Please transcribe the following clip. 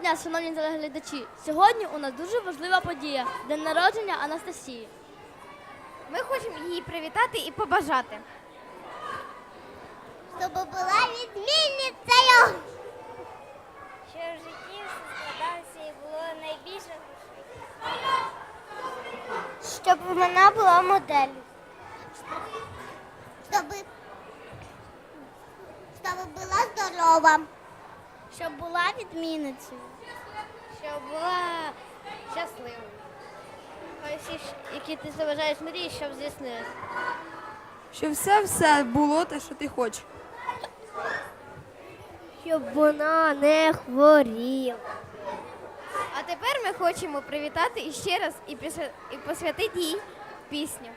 дня, шановні телеглядачі. Сьогодні у нас дуже важлива подія день народження Анастасії. Ми хочемо її привітати і побажати. Щоб була відмінницею. що в житті все складалося і було найбільше грошей. Щоб вона була моделлю. Щоб, щоб була здорова. Щоб була відмінницею. щоб була щасливою. Хай всі, які ти заважаєш мрії, щоб здійснилися. Щоб все-все було те, що ти хочеш. Щоб вона не хворіла. А тепер ми хочемо привітати іще раз і, після- і посвятити їй пісню.